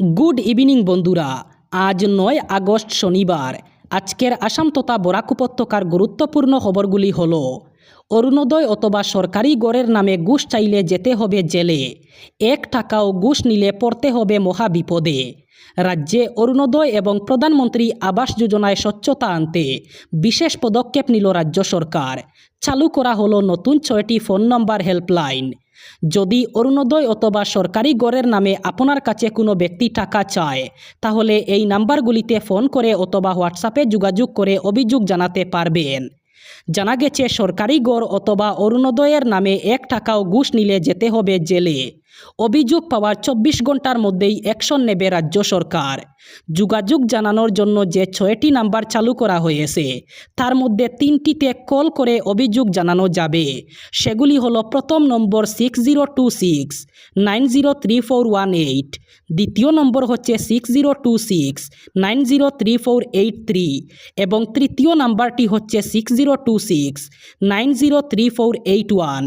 Good evening বন্ধুরা। আজ নয় আগস্ট শনিবার। আজকের আসাম তথা বরাক উপত্যকার গুরুত্বপূর্ণ খবরগুলি হল, অরুণোদয় অথবা সরকারি গড়ের নামে ঘুষ চাইলে যেতে হবে জেলে, এক টাকাও ঘুষ নিলে পড়তে হবে মহা বিপদে রাজ্যে অরুণোদয় এবং প্রধানমন্ত্রী আবাস যোজনায় স্বচ্ছতা আনতে বিশেষ পদক্ষেপ নিল রাজ্য সরকার। চালু করা হলো নতুন ছয়টি ফোন নম্বর হেল্পলাইন। যদি অরুণোদয় অথবা সরকারি গড়ের নামে আপনার কাছে কোনো ব্যক্তি টাকা চায়, তাহলে এই নাম্বারগুলিতে ফোন করে অথবা হোয়াটসঅ্যাপে যোগাযোগ করে অভিযোগ জানাতে পারবেন। জানা গেছে, সরকারি গড় অথবা অরুণোদয়ের নামে এক টাকাও ঘুষ নিলে যেতে হবে জেলে। অভিযোগ পাওয়ার চব্বিশ ঘণ্টার মধ্যেই অ্যাকশন নেবে রাজ্য সরকার। যোগাযোগ জানানোর জন্য যে ছয়টি নাম্বার চালু করা হয়েছে, তার মধ্যে তিনটিতে কল করে অভিযোগ জানানো যাবে। সেগুলি হলো প্রথম নম্বর six zero two six, nine zero three four one eight. দ্বিতীয় নম্বর হচ্ছে six zero two six, nine zero three four eight three এবং তৃতীয় নাম্বারটি হচ্ছে six zero two six, nine zero three four eight one.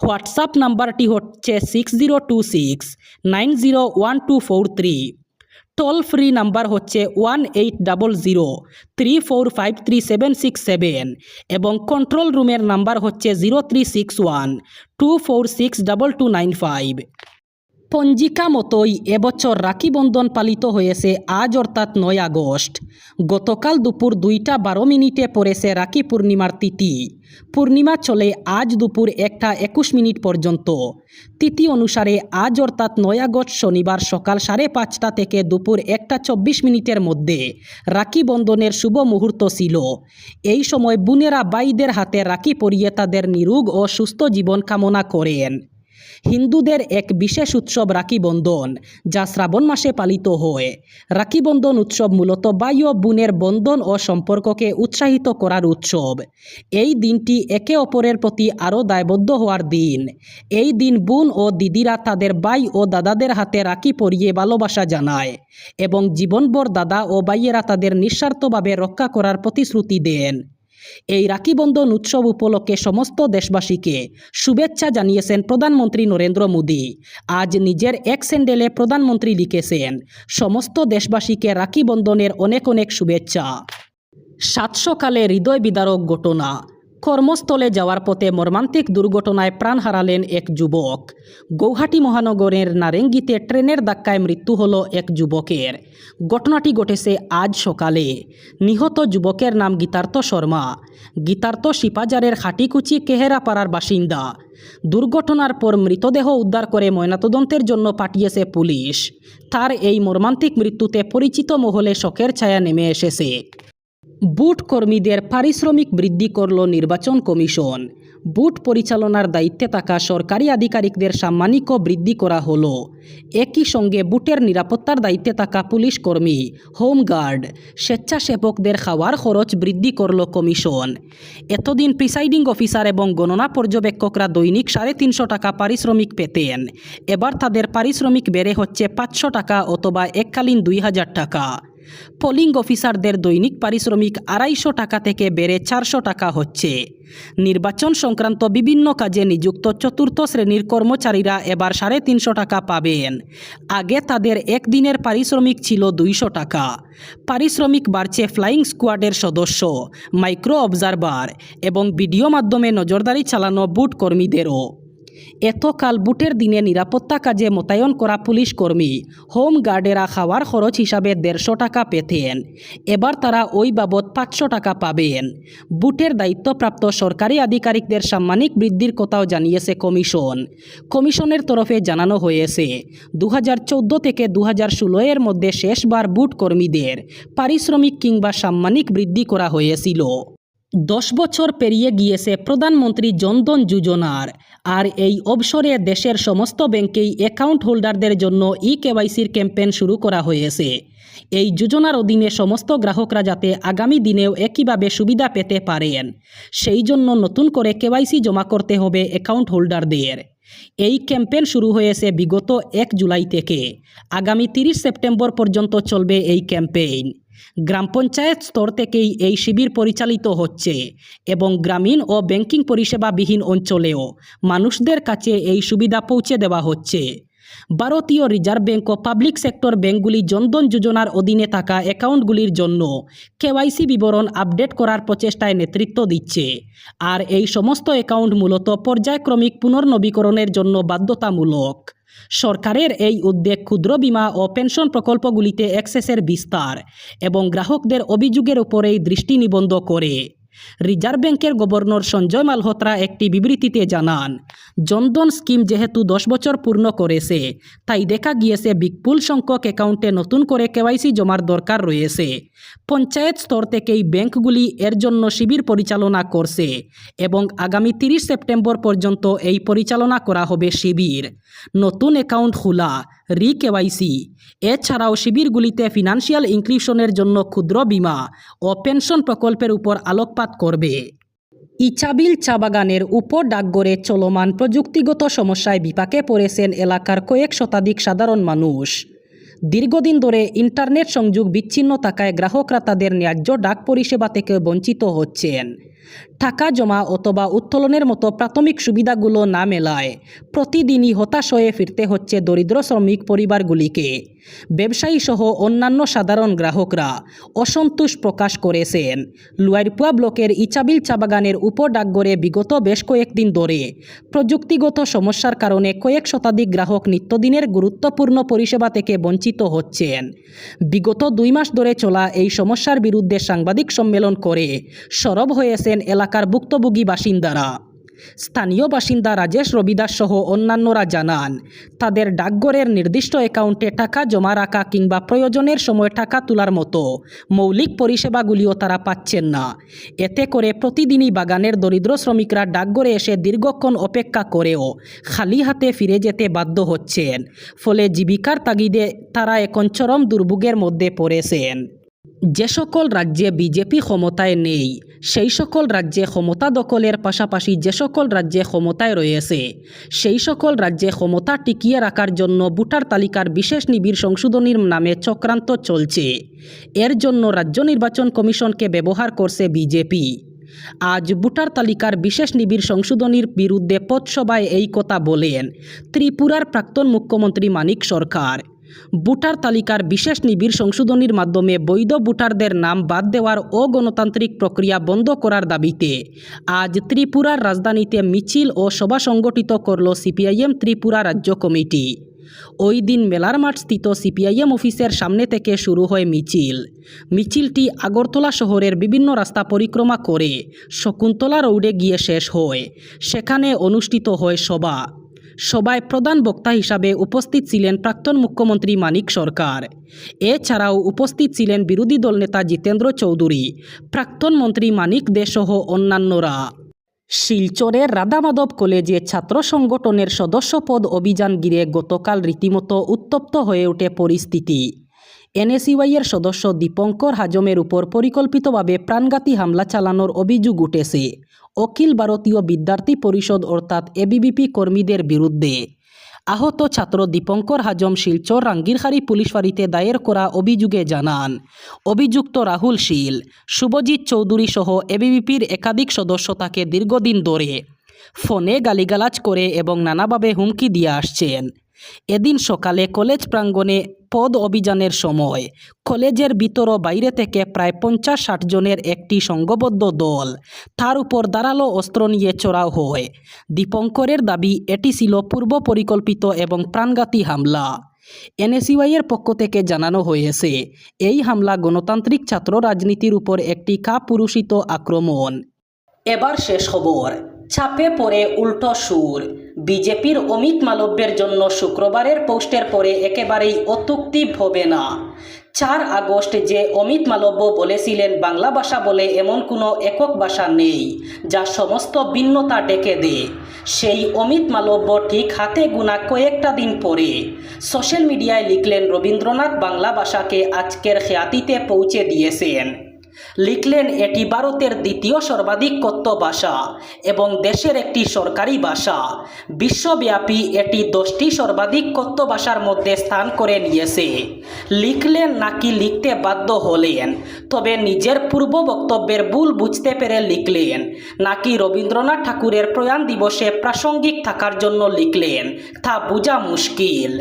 WhatsApp নাম্বারটি হচ্ছে six zero two six nine zero one two four three. Toll free number হচ্ছে one eight double zero three four five three seven six seven এবং control রুমের number হচ্ছে zero three six one two four six double two nine five. পঞ্জিকা মতোই এবছর রাখি বন্ধন পালিত হয়েছে, আজ অর্থাৎ নয় আগস্ট। গতকাল দুপুর দুইটা বারো মিনিটে পড়েছে রাখি পূর্ণিমার তিথি। পূর্ণিমা চলে আজ দুপুর একটা একুশ মিনিট পর্যন্ত। তিথি অনুসারে আজ অর্থাৎ নয় আগস্ট শনিবার সকাল সাড়ে পাঁচটা থেকে দুপুর একটা চব্বিশ মিনিটের মধ্যে রাখি বন্ধনের শুভ মুহূর্ত ছিল। এই সময় বোনেরা বাইদের হাতে রাখি পরিয়ে তাদের নিরোগ ও সুস্থ জীবন কামনা করেন। হিন্দুদের এক বিশেষ উৎসব রাখি বন্ধন, যা শ্রাবণ মাসে পালিত হয়। রাখি বন্ধন উৎসব মূলত বায়ু বোনের বন্ধন ও সম্পর্ককে উৎসাহিত করার উৎসব। এই দিনটি একে অপরের প্রতি আরও দায়বদ্ধ হওয়ার দিন। এই দিন বোন ও দিদিরা তাদের ভাই ও দাদাদের হাতে রাখি পরিয়ে ভালোবাসা জানায় এবং জীবনভর দাদা ও ভাইয়েরা তাদের নিঃস্বার্থভাবে রক্ষা করার প্রতিশ্রুতি দেন। এই রাখি বন্ধন উৎসব উপলক্ষে সমস্ত দেশবাসীকে শুভেচ্ছা জানিয়েছেন প্রধানমন্ত্রী নরেন্দ্র মোদী। আজ নিজের এক স্যান্ডেলে প্রধানমন্ত্রী লিখেছেন, সমস্ত দেশবাসীকে রাখি বন্ধনের অনেক অনেক শুভেচ্ছা। সাতশোকালে হৃদয় বিদারক ঘটনা। কর্মস্থলে যাওয়ার পথে মর্মান্তিক দুর্ঘটনায় প্রাণ হারালেন এক যুবক। গৌহাটি মহানগরের নারেঙ্গিতে ট্রেনের ধাক্কায় মৃত্যু হল এক যুবকের। ঘটনাটি ঘটেছে আজ সকালে। নিহত যুবকের নাম গীতার্থ শর্মা। গীতার্থ শিপাজারের খাটিকুচি কেহেরাপাড়ার বাসিন্দা। দুর্ঘটনার পর মৃতদেহ উদ্ধার করে ময়নাতদন্তের জন্য পাঠিয়েছে পুলিশ। তার এই মর্মান্তিক মৃত্যুতে পরিচিত মহলে শোকের ছায়া নেমে এসেছে। বুট কর্মীদের পারিশ্রমিক বৃদ্ধি করল নির্বাচন কমিশন। বুট পরিচালনার দায়িত্বে থাকা সরকারি আধিকারিকদের সাম্মানিকও বৃদ্ধি করা হলো। একই সঙ্গে বুটের নিরাপত্তার দায়িত্বে থাকা পুলিশ কর্মী হোমগার্ড স্বেচ্ছাসেবকদের খাওয়ার খরচ বৃদ্ধি করল কমিশন। এতদিন প্রিসাইডিং অফিসার এবং গণনা পর্যবেক্ষকরা দৈনিক সাড়ে তিনশো টাকা পারিশ্রমিক পেতেন। এবার তাদের পারিশ্রমিক বেড়ে হচ্ছে পাঁচশো টাকা অথবা এককালীন দুই হাজার টাকা। পোলিং অফিসারদের দৈনিক পারিশ্রমিক আড়াইশো টাকা থেকে বেড়ে চারশো টাকা হচ্ছে। নির্বাচন সংক্রান্ত বিভিন্ন কাজে নিযুক্ত চতুর্থ শ্রেণির কর্মচারীরা এবার সাড়ে তিনশো টাকা পাবেন। আগে তাদের একদিনের পারিশ্রমিক ছিল দুইশো টাকা। পারিশ্রমিক বাড়ছে ফ্লাইং স্কোয়াডের সদস্য, মাইক্রো অবজারভার এবং ভিডিও মাধ্যমে নজরদারি চালানো বুট কর্মীদেরও। এতকাল বুটের দিনে নিরাপত্তা কাজে মোতায়েন করা পুলিশ কর্মী হোম গার্ডেরা খাওয়ার খরচ হিসাবে দেড়শো টাকা পেতেন। এবার তারা ওই বাবদ পাঁচশো টাকা পাবেন। বুটের দায়িত্বপ্রাপ্ত সরকারি আধিকারিকদের সাম্মানিক বৃদ্ধির কথাও জানিয়েছে কমিশন। কমিশনের তরফে জানানো হয়েছে দু হাজার চৌদ্দ থেকে দু হাজার ষোলো এর মধ্যে শেষবার বুট কর্মীদের পারিশ্রমিক কিংবা সাম্মানিক বৃদ্ধি করা হয়েছিল। দশ বছর পেরিয়ে গিয়েছে প্রধানমন্ত্রী জনধন যোজনার। আর এই অবসরে দেশের সমস্ত ব্যাংকেই অ্যাকাউন্ট হোল্ডারদের জন্য ই কেওয়াইসির ক্যাম্পেইন শুরু করা হয়েছে। এই যোজনার অধীনে সমস্ত গ্রাহকরা যাতে আগামী দিনেও একইভাবে সুবিধা পেতে পারেন, সেই জন্য নতুন করে কেওয়াইসি জমা করতে হবে অ্যাকাউন্ট হোল্ডারদের। এই ক্যাম্পেইন শুরু হয়েছে বিগত এক জুলাই থেকে। আগামী তিরিশ সেপ্টেম্বর পর্যন্ত চলবে এই ক্যাম্পেইন। গ্রাম পঞ্চায়েত স্তর থেকেই এই শিবির পরিচালিত হচ্ছে এবং গ্রামীণ ও ব্যাংকিং পরিষেবাবিহীন অঞ্চলেও মানুষদের কাছে এই সুবিধা পৌঁছে দেওয়া হচ্ছে। ভারতীয় রিজার্ভ ব্যাংক ও পাবলিক সেক্টর ব্যাংকগুলি জনধন যোজনার অধীনে থাকা অ্যাকাউন্টগুলির জন্য কেওয়াইসি বিবরণ আপডেট করার প্রচেষ্টায় নেতৃত্ব দিচ্ছে। আর এই সমস্ত অ্যাকাউন্ট মূলত পর্যায়ক্রমিক পুনর্নবীকরণের জন্য বাধ্যতামূলক। সরকারের এই উদ্যোগ ক্ষুদ্র বিমা ও পেনশন প্রকল্পগুলিতে অ্যাক্সেসের বিস্তার এবং গ্রাহকদের অভিযোগের উপরেই দৃষ্টি নিবন্ধ করে। রিজার্ভ ব্যাংকের গভর্নর সঞ্জয় মালহোত্রা একটি বিবৃতিতে জানান, জনধন স্কিম যেহেতু দশ বছর পূর্ণ করেছে, তাই দেখা গিয়েছে বিপুল সংখ্যক অ্যাকাউন্টে নতুন করে কেওয়াইসি জমার দরকার রয়েছে। পঞ্চায়েত স্তর থেকেই ব্যাংকগুলি এর জন্য শিবির পরিচালনা করছে এবং আগামী তিরিশ সেপ্টেম্বর পর্যন্ত এই পরিচালনা করা হবে শিবির। নতুন অ্যাকাউন্ট খোলা, রি কেওয়াইসি এছাড়াও শিবিরগুলিতে ফিনান্সিয়াল ইনক্লুশনের জন্য ক্ষুদ্র বীমা ও পেনশন প্রকল্পের উপর আলোকপাত করবে। ইচাবিল চা বাগানের উপর ডাকঘরে চলমান প্রযুক্তিগত সমস্যায় বিপাকে পড়েছেন এলাকার কয়েক শতাধিক সাধারণ মানুষ। দীর্ঘদিন ধরে ইন্টারনেট সংযোগ বিচ্ছিন্ন থাকায় গ্রাহকরা তাদের ন্যায্য ডাক পরিষেবা থেকে বঞ্চিত হচ্ছেন। টাকা জমা অথবা উত্তোলনের মতো প্রাথমিক সুবিধাগুলো না মেলায় প্রতিদিনই হতাশ হয়ে ফিরতে হচ্ছে দরিদ্র শ্রমিক পরিবারগুলিকে। ব্যবসায়ী সহ অন্যান্য সাধারণ গ্রাহকরা অসন্তোষ প্রকাশ করেছেন। লুয়ারপুয়া ব্লকের ইচাবিল চা বাগানের উপর ডাকঘরে বিগত বেশ কয়েকদিন ধরে প্রযুক্তিগত সমস্যার কারণে কয়েক শতাধিক গ্রাহক নিত্যদিনের গুরুত্বপূর্ণ পরিষেবা থেকে বঞ্চিত হচ্ছেন। বিগত দুই মাস ধরে চলা এই সমস্যার বিরুদ্ধে সাংবাদিক সম্মেলন করে সরব হয়েছেন এলাকার ভুক্তভোগী বাসিন্দারা। স্থানীয় বাসিন্দা রাজেশ রবিদাস সহ অন্যান্যরা জানান, তাদের ডাকঘরের নির্দিষ্ট অ্যাকাউন্টে টাকা জমা রাখা কিংবা প্রয়োজনের সময় টাকা তোলার মতো মৌলিক পরিষেবাগুলিও তারা পাচ্ছেন না। এতে করে প্রতিদিনই বাগানের দরিদ্র শ্রমিকরা ডাকঘরে এসে দীর্ঘক্ষণ অপেক্ষা করেও খালি হাতে ফিরে যেতে বাধ্য হচ্ছেন। ফলে জীবিকার তাগিদে তারা এখন চরম দুর্ভোগের মধ্যে পড়েছেন। যে সকল রাজ্যে বিজেপি ক্ষমতায় নেই, সেই সকল রাজ্যে ক্ষমতা দখলের পাশাপাশি যে সকল রাজ্যে ক্ষমতায় রয়েছে, সেই সকল রাজ্যে ক্ষমতা টিকিয়ে রাখার জন্য ভোটার তালিকার বিশেষ নিবিড় সংশোধনীর নামে চক্রান্ত চলছে। এর জন্য রাজ্য নির্বাচন কমিশনকে ব্যবহার করছে বিজেপি। আজ ভোটার তালিকার বিশেষ নিবিড় সংশোধনীর বিরুদ্ধে পথসভায় এই কথা বলেন ত্রিপুরার প্রাক্তন মুখ্যমন্ত্রী মানিক সরকার। ভোটার তালিকার বিশেষ নিবিড় সংশোধনীর মাধ্যমে বৈধ ভোটারদের নাম বাদ দেওয়ার অগণতান্ত্রিক প্রক্রিয়া বন্ধ করার দাবিতে আজ ত্রিপুরার রাজধানীতে মিছিল ও সভা সংগঠিত করল সিপিআইএম ত্রিপুরা রাজ্য কমিটি। ওই দিন মেলার মাঠ স্থিত সিপিআইএম অফিসের সামনে থেকে শুরু হয় মিছিল। মিছিলটি আগরতলা শহরের বিভিন্ন রাস্তা পরিক্রমা করে শকুন্তলা রোডে গিয়ে শেষ হয়। সেখানে অনুষ্ঠিত হয় সভা। সভায় প্রধান বক্তা হিসাবে উপস্থিত ছিলেন প্রাক্তন মুখ্যমন্ত্রী মানিক সরকার। এছাড়াও উপস্থিত ছিলেন বিরোধী দলনেতা জিতেন্দ্র চৌধুরী, প্রাক্তন মন্ত্রী মানিক দে সহ অন্যান্যরা। শিলচরের রাধামাধব কলেজে ছাত্র সংগঠনের সদস্যপদ অভিযান ঘিরে গতকাল রীতিমতো উত্তপ্ত হয়ে ওঠে পরিস্থিতি। এনএসইউআইয়ের সদস্য দীপঙ্কর হাজমের উপর পরিকল্পিতভাবে প্রাণঘাতী হামলা চালানোর অভিযোগ উঠেছে। অখিল ভারতীয় বিদ্যার্থী পরিষদ অর্থাৎ এবিবিপি কর্মীদের বিরুদ্ধে আহত ছাত্র দীপঙ্কর হাজম শিলচর রাঙ্গিরহারি পুলিশ ফাঁড়িতে দায়ের করা অভিযোগে জানান, অভিযুক্ত রাহুল শীল, শুভজিৎ চৌধুরী সহ এবিবিপির একাধিক সদস্য তাকে দীর্ঘদিন ধরে ফোনে গালিগালাজ করে এবং নানাভাবে হুমকি দিয়ে আসছেন। এদিন সকালে কলেজ প্রাঙ্গণে পদ অভিযানের সময়। কলেজের ভিতর ও বাইরে থেকে প্রায় পঞ্চাশ ষাট জনের একটি সংঘবদ্ধ দল তার উপর ধারালো অস্ত্র নিয়ে চড়াও হয়। দীপঙ্করের দাবি, এটি ছিল পূর্ব পরিকল্পিত এবং প্রাণঘাতী হামলা। এনএসইউআইয়ের পক্ষ থেকে জানানো হয়েছে, এই হামলা গণতান্ত্রিক ছাত্র রাজনীতির উপর একটি কাপুরুষিত আক্রমণ। এবার শেষ খবর। ছাপে পড়ে উল্টো সুর। বিজেপির অমিত মালব্যের জন্য শুক্রবারের পোস্টের পরে একেবারেই অত্যুক্তি হবে না। চার আগস্ট যে অমিত মালব্য বলেছিলেন, বাংলা ভাষা বলে এমন কোনো একক ভাষা নেই, যা সমস্ত ভিন্নতা ডেকে দেয়। সেই অমিত মালব্য ঠিক হাতে গোনা কয়েকটা দিন পরে সোশ্যাল মিডিয়ায় লিখলেন, রবীন্দ্রনাথ বাংলা ভাষাকে আজকের খ্যাতিতে পৌঁছে দিয়েছেন। লিখলেন, এটি ভারতের দ্বিতীয় সর্বাধিক কথ্য ভাষা এবং দেশের একটি সরকারি ভাষা। বিশ্বব্যাপী এটি দশটি সর্বাধিক কথ্য ভাষার মধ্যে স্থান করে নিয়েছে। লিখলেন নাকি লিখতে বাধ্য হলেন, তবে নিজের পূর্ব বক্তব্যের ভুল বুঝতে পেরে লিখলেন। নাকি রবীন্দ্রনাথ ঠাকুরের প্রয়াণ দিবসে প্রাসঙ্গিক থাকার জন্য লিখলেন, তা বোঝা মুশকিল।